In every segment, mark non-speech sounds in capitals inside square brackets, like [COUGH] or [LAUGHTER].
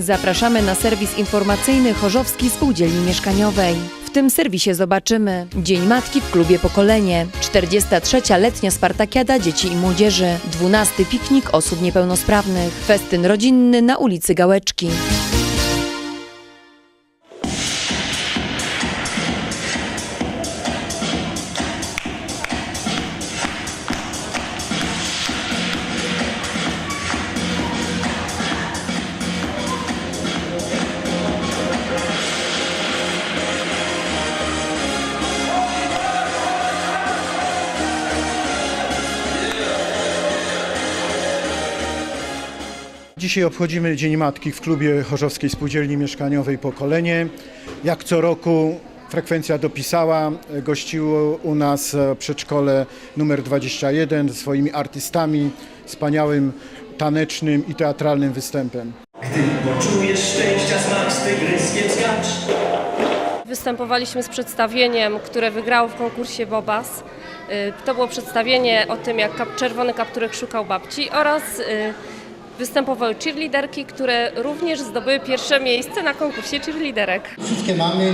Zapraszamy na serwis informacyjny Chorzowskiej Spółdzielni Mieszkaniowej. W tym serwisie zobaczymy Dzień Matki w klubie Pokolenie, 43. letnia Spartakiada Dzieci i Młodzieży, 12. piknik osób niepełnosprawnych, festyn rodzinny na ulicy Gałeczki. Dzisiaj obchodzimy Dzień Matki w klubie Chorzowskiej Spółdzielni Mieszkaniowej Pokolenie. Jak co roku frekwencja dopisała, gościło u nas e, przedszkole numer 21 ze swoimi artystami, wspaniałym tanecznym i teatralnym występem. Gdy poczujesz szczęścia smak z tygryskiem skacz. Występowaliśmy z przedstawieniem, które wygrało w konkursie Bobas. Y, To było przedstawienie o tym, jak czerwony kapturek szukał babci oraz y, występowały cheerleaderki, które również zdobyły pierwsze miejsce na konkursie cheerleaderek. Wszystkie mamy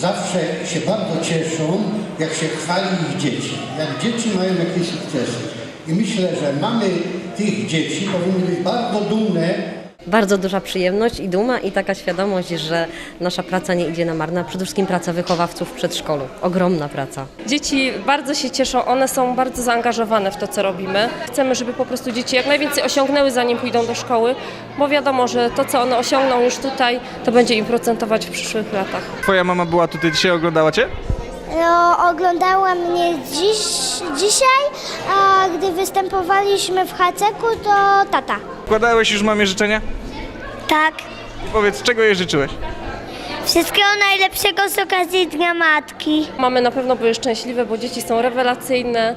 zawsze się bardzo cieszą, jak się chwali ich dzieci, jak dzieci mają jakieś sukcesy. I myślę, że mamy tych dzieci powinny być bardzo dumne Bardzo duża przyjemność i duma i taka świadomość, że nasza praca nie idzie na marne. Przede wszystkim praca wychowawców w przedszkolu. Ogromna praca. Dzieci bardzo się cieszą, one są bardzo zaangażowane w to, co robimy. Chcemy, żeby po prostu dzieci jak najwięcej osiągnęły, zanim pójdą do szkoły, bo wiadomo, że to, co one osiągną już tutaj, to będzie im procentować w przyszłych latach. Twoja mama była tutaj dzisiaj, oglądała cię? No, oglądała mnie dziś, dzisiaj, a gdy występowaliśmy w Haceku, to tata. Składałeś już mamie życzenia? Tak. I powiedz, czego jej życzyłeś? Wszystkiego najlepszego z okazji Dnia Matki. Mamy na pewno były szczęśliwe, bo dzieci są rewelacyjne,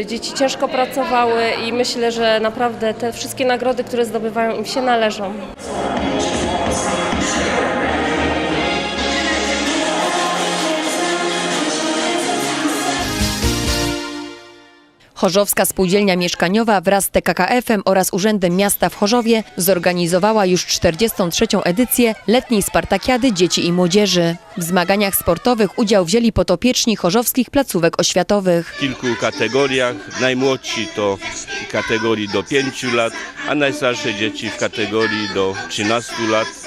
y, dzieci ciężko pracowały i myślę, że naprawdę te wszystkie nagrody, które zdobywają, im się należą. Chorzowska Spółdzielnia Mieszkaniowa wraz z TKKF-em oraz Urzędem Miasta w Chorzowie zorganizowała już 43. edycję letniej Spartakiady Dzieci i Młodzieży. W zmaganiach sportowych udział wzięli potopieczni chorzowskich placówek oświatowych. w kilku kategoriach. Najmłodsi to w kategorii do 5 lat, a najstarsze dzieci w kategorii do 13 lat.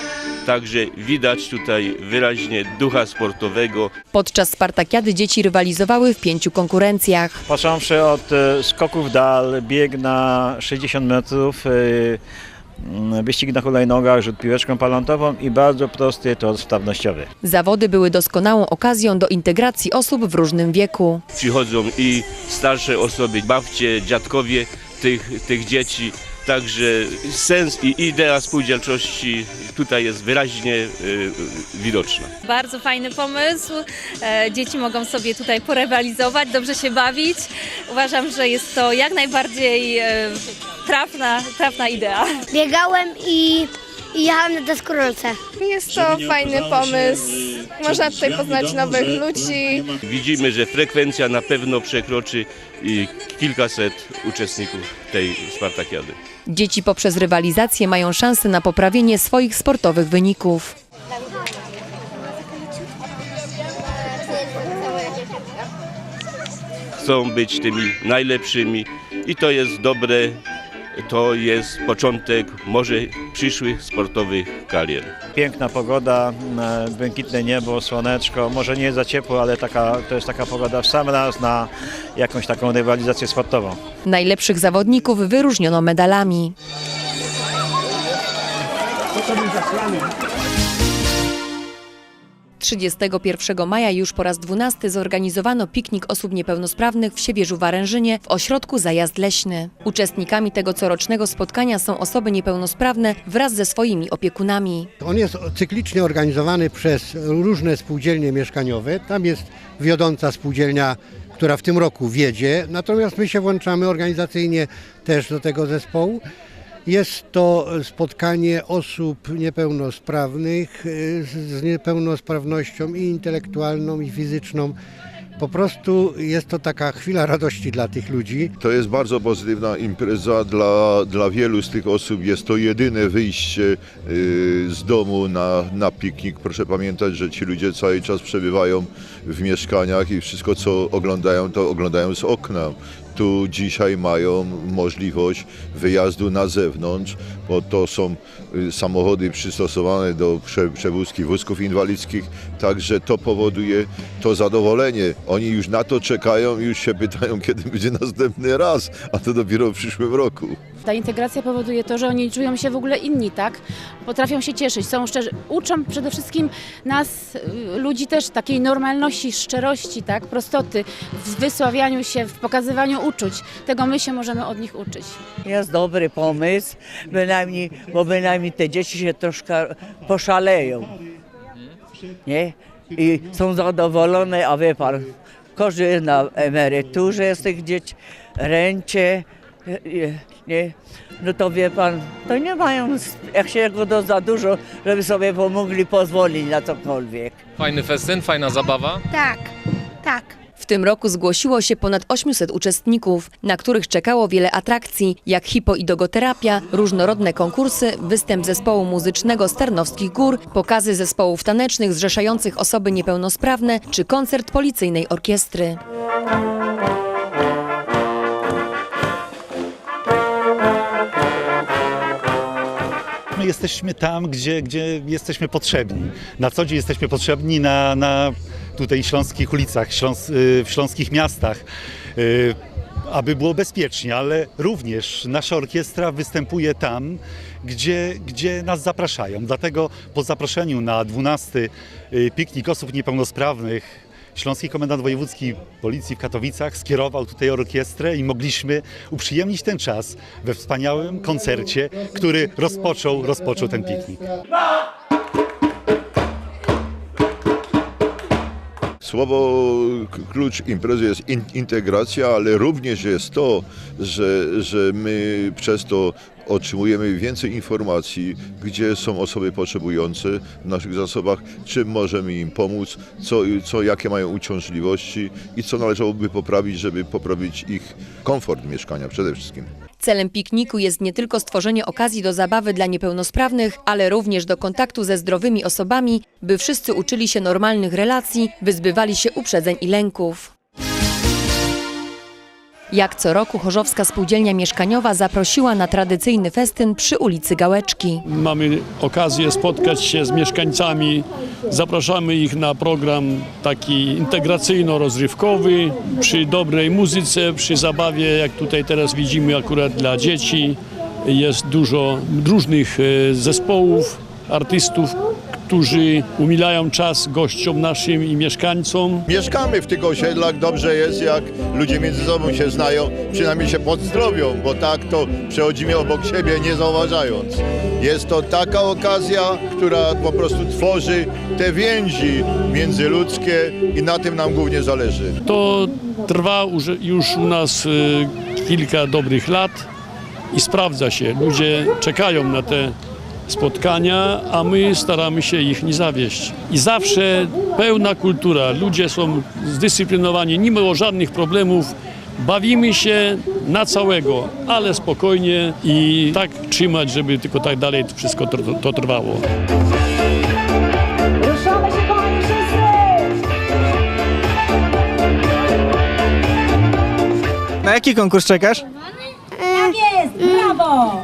Także widać tutaj wyraźnie ducha sportowego. Podczas Spartakiady dzieci rywalizowały w pięciu konkurencjach. Począwszy od e, skoków w dal, bieg na 60 metrów, e, mm, wyścig na hulajnogach, rzut piłeczką palantową i bardzo prosty tor sprawnościowy. Zawody były doskonałą okazją do integracji osób w różnym wieku. Przychodzą i starsze osoby, babcie, dziadkowie tych, tych dzieci. Także sens i idea spółdzielczości tutaj jest wyraźnie y, y, widoczna. Bardzo fajny pomysł. E, Dzieci mogą sobie tutaj porywalizować, dobrze się bawić. Uważam, że jest to jak najbardziej e, trafna, trafna idea. Biegałem i, i jechałem na deskorolce. Jest to fajny pomysł. Można tutaj poznać nowych ludzi. Widzimy, że frekwencja na pewno przekroczy y, kilkaset uczestników tej Spartakiady. Dzieci poprzez rywalizację mają szansę na poprawienie swoich sportowych wyników. chcą być tymi najlepszymi i to jest dobre, to jest początek może przyszłych sportowych karier. Piękna pogoda, błękitne niebo, słoneczko, może nie za ciepło, ale taka, to jest taka pogoda w sam raz na jakąś taką rywalizację sportową. Najlepszych zawodników wyróżniono medalami. Trzydziestego pierwszego maja już po raz dwunasty zorganizowano piknik osób niepełnosprawnych w Siewierzu Warężynie w ośrodku Zajazd Leśny. Uczestnikami tego corocznego spotkania są osoby niepełnosprawne wraz ze swoimi opiekunami. On jest cyklicznie organizowany przez różne spółdzielnie mieszkaniowe. Tam jest wiodąca spółdzielnia, która w tym roku wiedzie, natomiast my się włączamy organizacyjnie też do tego zespołu. Jest to spotkanie osób niepełnosprawnych y, z niepełnosprawnością i intelektualną, i fizyczną. Po prostu jest to taka chwila radości dla tych ludzi. To jest bardzo pozytywna impreza dla, dla wielu z tych osób. Jest to jedyne wyjście y, z domu na, na piknik. Proszę pamiętać, że ci ludzie cały czas przebywają w mieszkaniach i wszystko co oglądają, to oglądają z okna. Tu dzisiaj mają możliwość wyjazdu na zewnątrz, bo to są y, samochody przystosowane do prze, przewózki wózków inwalidzkich, także to powoduje to zadowolenie. Oni już na to czekają i już się pytają, [LAUGHS] kiedy będzie następny raz, a to dopiero w przyszłym roku. Ta integracja powoduje to, że oni czują się w ogóle inni, tak? Potrafią się cieszyć, są szczerzy. Uczą przede wszystkim nas, y, ludzi też takiej normalności, szczerości, tak? Prostoty w wysławianiu się, w pokazywaniu uczuć. Tego my się możemy od nich uczyć. Jest dobry pomysł, bynajmniej, bo bynajmniej te dzieci się troszkę poszaleją. Nie? I są zadowolone, a wie pan, jest na emeryturze z tych dzieci, rencie, nie? No to wie pan, to nie mają, jak się go do za dużo, żeby sobie pomogli pozwolić na cokolwiek. Fajny festyn, fajna zabawa. Tak, tak. W tym roku zgłosiło się ponad 800 uczestników, na których czekało wiele atrakcji, jak hipo i dogoterapia, różnorodne konkursy, występ zespołu muzycznego z Tarnowskich Gór, pokazy zespołów tanecznych zrzeszających osoby niepełnosprawne czy koncert policyjnej orkiestry. Jesteśmy tam, gdzie, gdzie jesteśmy potrzebni. Na co dzień jesteśmy potrzebni na, na tutaj śląskich ulicach, śląs, y, w śląskich miastach, y, aby było bezpiecznie, ale również nasza orkiestra występuje tam, gdzie, gdzie nas zapraszają. Dlatego po zaproszeniu na 12 y, piknik osób niepełnosprawnych Śląski Komendant Wojewódzki Policji w Katowicach skierował tutaj orkiestrę i mogliśmy uprzyjemnić ten czas we wspaniałym koncercie, który rozpoczął, rozpoczął ten piknik. Słowo klucz imprezy jest in, integracja, ale również jest to, że, że my przez to otrzymujemy więcej informacji, gdzie są osoby potrzebujące w naszych zasobach, czym możemy im pomóc, co, co, jakie mają uciążliwości i co należałoby poprawić, żeby poprawić ich komfort mieszkania przede wszystkim. Celem pikniku jest nie tylko stworzenie okazji do zabawy dla niepełnosprawnych, ale również do kontaktu ze zdrowymi osobami, by wszyscy uczyli się normalnych relacji, wyzbywali się uprzedzeń i lęków. Jak co roku Chorzowska Spółdzielnia Mieszkaniowa zaprosiła na tradycyjny festyn przy ulicy Gałeczki. Mamy okazję spotkać się z mieszkańcami. Zapraszamy ich na program taki integracyjno-rozrywkowy, przy dobrej muzyce, przy zabawie, jak tutaj teraz widzimy akurat dla dzieci. Jest dużo różnych e, zespołów, artystów, którzy umilają czas gościom naszym i mieszkańcom. Mieszkamy w tych osiedlach, dobrze jest jak ludzie między sobą się znają, przynajmniej się pozdrowią, bo tak to przechodzimy obok siebie nie zauważając. Jest to taka okazja, która po prostu tworzy te więzi międzyludzkie i na tym nam głównie zależy. To trwa już- u nas e, kilka dobrych lat i sprawdza się. Ludzie czekają na te spotkania, a my staramy się ich nie zawieść. I zawsze pełna kultura. Ludzie są zdyscyplinowani, nie było żadnych problemów. Bawimy się na całego, ale spokojnie i tak trzymać, żeby tylko tak dalej to wszystko tr- to trwało. Na jaki konkurs czekasz? Tak jest, brawo!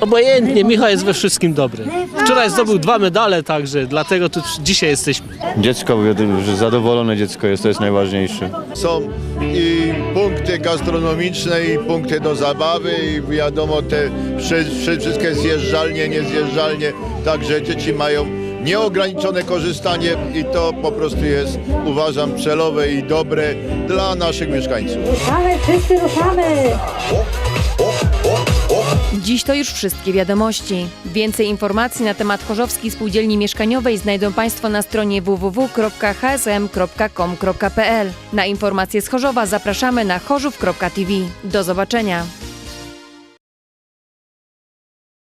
Obojętnie, Michał jest we wszystkim dobry. Wczoraj zdobył dwa medale, także dlatego tu dzisiaj jesteśmy. Dziecko, że zadowolone dziecko jest, to jest najważniejsze. Są i punkty gastronomiczne, i punkty do zabawy, i wiadomo te wszy- wszy- wszystkie zjeżdżalnie, niezjeżdżalnie, także dzieci mają nieograniczone korzystanie i to po prostu jest, uważam, celowe i dobre dla naszych mieszkańców. Ruszamy, wszyscy ruszamy! Dziś to już wszystkie wiadomości. Więcej informacji na temat Chorzowskiej Spółdzielni Mieszkaniowej znajdą Państwo na stronie www.hsm.com.pl. Na informacje z Chorzowa zapraszamy na chorzów.tv. Do zobaczenia.